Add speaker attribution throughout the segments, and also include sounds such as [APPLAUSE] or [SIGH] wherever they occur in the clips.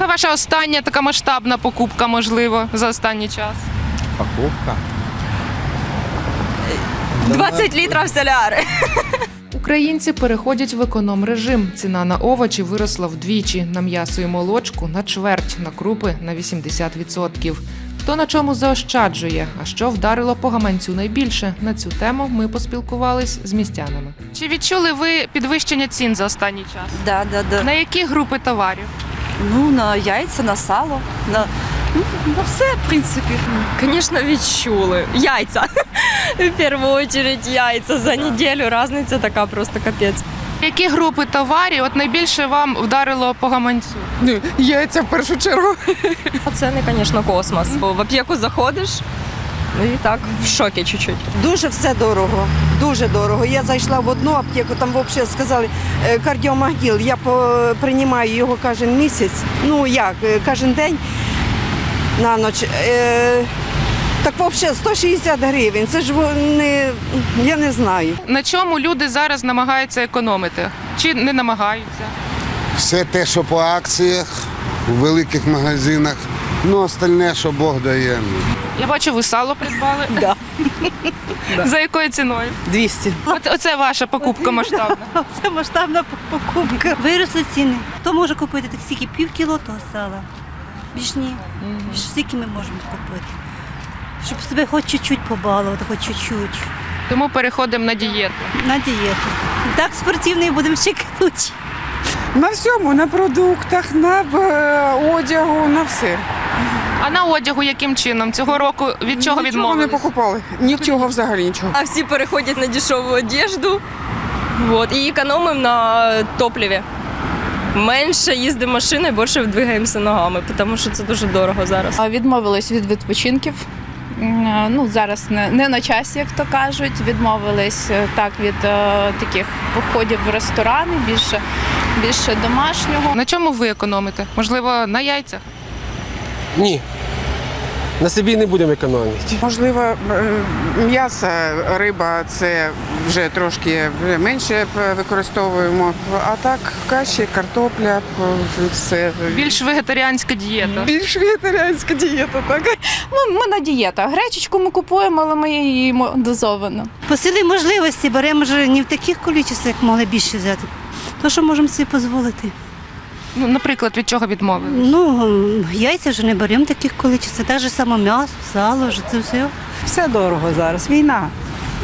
Speaker 1: Яка ваша остання така масштабна покупка, можливо, за останній час?
Speaker 2: Покупка.
Speaker 3: 20 літрів соляри.
Speaker 1: Українці переходять в економ режим. Ціна на овочі виросла вдвічі, на м'ясо і молочку на чверть, на крупи на 80%. Хто на чому заощаджує, а що вдарило по гаманцю найбільше? На цю тему ми поспілкувались з містянами. Чи відчули ви підвищення цін за останній час?
Speaker 3: Да, да, да.
Speaker 1: На які групи товарів?
Speaker 3: Ну, на яйця, на сало, на, ну, на все, в принципі.
Speaker 4: Звісно, відчули. Яйця. [LAUGHS] В першу чергу яйця за неділю. Різниця така просто капець.
Speaker 1: Які групи товарів от найбільше вам вдарило по гаманцю?
Speaker 5: Яйця в першу чергу.
Speaker 4: Це не, звісно, космос. Бо В аптеку заходиш, ну і так в шокі чуть-чуть.
Speaker 6: Дуже все дорого, дуже дорого. Я зайшла в одну аптеку, там взагалі сказали е, кардіомагніл. Я приймаю його кожен місяць. Ну як, е, кожен день на ніч. Е, так взагалі 160 гривень. Це ж во- не, я не знаю.
Speaker 1: На чому люди зараз намагаються економити? Чи не намагаються?
Speaker 7: Все те, що по акціях у великих магазинах. Ну, остальне, що Бог дає.
Speaker 1: Я бачу, ви сало придбали.
Speaker 6: Да. [LAUGHS]
Speaker 1: За якою ціною?
Speaker 6: 200.
Speaker 1: От, оце ваша покупка масштабна. [LAUGHS]
Speaker 8: Це масштабна покупка. Виросли ціни. Хто може купити так стільки пів кіло того сала? Більш ні. Більш скільки ми можемо купити? Щоб себе хоч чуть-чуть побалувати, хоч чуть-чуть.
Speaker 1: Тому переходимо на дієту.
Speaker 8: На дієту. Так спортивний будемо ще кинути.
Speaker 5: На всьому, на продуктах, на е, одягу, на все.
Speaker 1: А на одягу яким чином? Цього року від чого
Speaker 5: Нічого не
Speaker 1: відмовились?
Speaker 5: покупали. Нічого взагалі нічого.
Speaker 4: А всі переходять на дешеву одежду вот, і економимо на топливі. Менше їздимо машиною, більше двигаємося ногами, тому що це дуже дорого зараз.
Speaker 9: А, Відмовились від відпочинків. М, е, Ну, зараз не, не на часі, як то кажуть. Відмовились е, так від е, таких походів в ресторани, більше, більше домашнього.
Speaker 1: На чому ви економите? Можливо, на яйцях?
Speaker 10: Ні. На собі не будемо економити.
Speaker 5: Можливо, е, м'ясо, риба це вже трошки менше використовуємо. А так каші, картопля, все.
Speaker 1: Більш вегетаріанська дієта.
Speaker 5: Більш вегетаріанська дієта, так?
Speaker 9: Ми, ми на дієтах. Гречечку ми купуємо, але ми її їмо дозовано.
Speaker 8: По силі можливості беремо вже не в таких кількостях, як могли більше взяти. То, що можемо собі дозволити.
Speaker 1: Ну, наприклад, від чого відмовились?
Speaker 8: Ну, яйця вже не беремо таких кількостей. Так же само м'ясо, сало, вже це все.
Speaker 6: Все дорого зараз. Війна.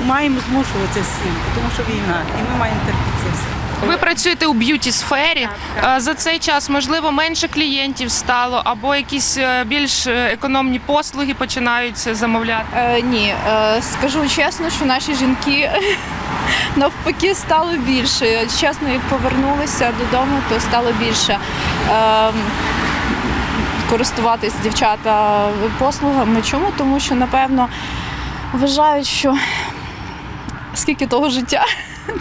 Speaker 6: Маємо змушуватися з тому що війна, і ми маємо терпіти це все.
Speaker 1: Ви працюєте у б'юті сфері. Е, За цей час, можливо, менше клієнтів стало, або якісь е, більш е, економні послуги починають замовляти.
Speaker 9: Е, ні, е, скажу чесно, що наші жінки навпаки стало більше. Чесно, як повернулися додому, то стало більше. Е, користуватись дівчата послугами. Чому? Тому що, напевно, вважають, що скільки того життя. [LAUGHS]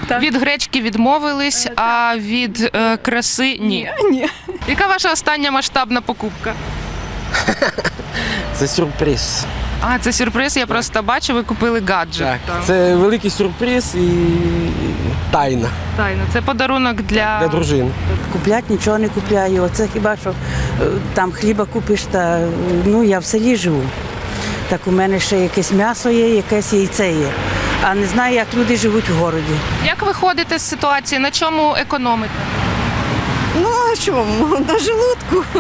Speaker 9: Так.
Speaker 1: Від гречки відмовились, а від е, краси ні.
Speaker 9: Ні.
Speaker 1: Яка ваша остання масштабна покупка? [LAUGHS]
Speaker 10: Це сюрприз.
Speaker 1: А, це сюрприз. Я просто бачу, ви купили гаджет.
Speaker 10: Так. Це великий сюрприз і тайна
Speaker 1: Тайно. Це подарунок для,
Speaker 10: для дружини.
Speaker 6: Купляти нічого не купляю. Оце хіба що е, там хліба купиш, та ну я в селі живу. Так у мене ще якесь м'ясо є, якесь яйце є. А не знаю, як люди живуть в городі.
Speaker 1: Як ви ходите з ситуації? На чому економите?
Speaker 6: Ну чому? [LAUGHS] На желудку,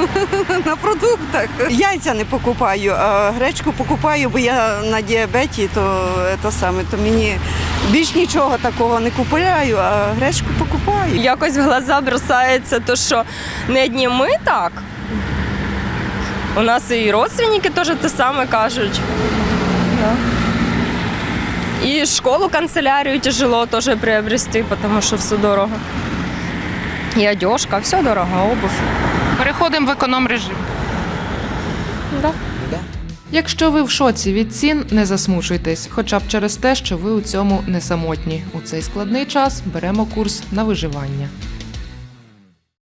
Speaker 6: [LAUGHS] на продуктах. Яйця не покупаю, а гречку покупаю, бо я на діабеті, то це саме, то мені більш нічого такого не купляю, а гречку покупаю.
Speaker 4: Якось в глаза бросається то, що не одні ми так. У нас і родственники теж те саме кажуть. І школу, канцелярію тяжело теж приобрести, тому що все дорого. І одежка, все дорого, обувь.
Speaker 1: Переходимо в економ режим.
Speaker 4: Да.
Speaker 1: Якщо ви в шоці від цін, не засмучуйтесь, хоча б через те, що ви у цьому не самотні. У цей складний час беремо курс на виживання.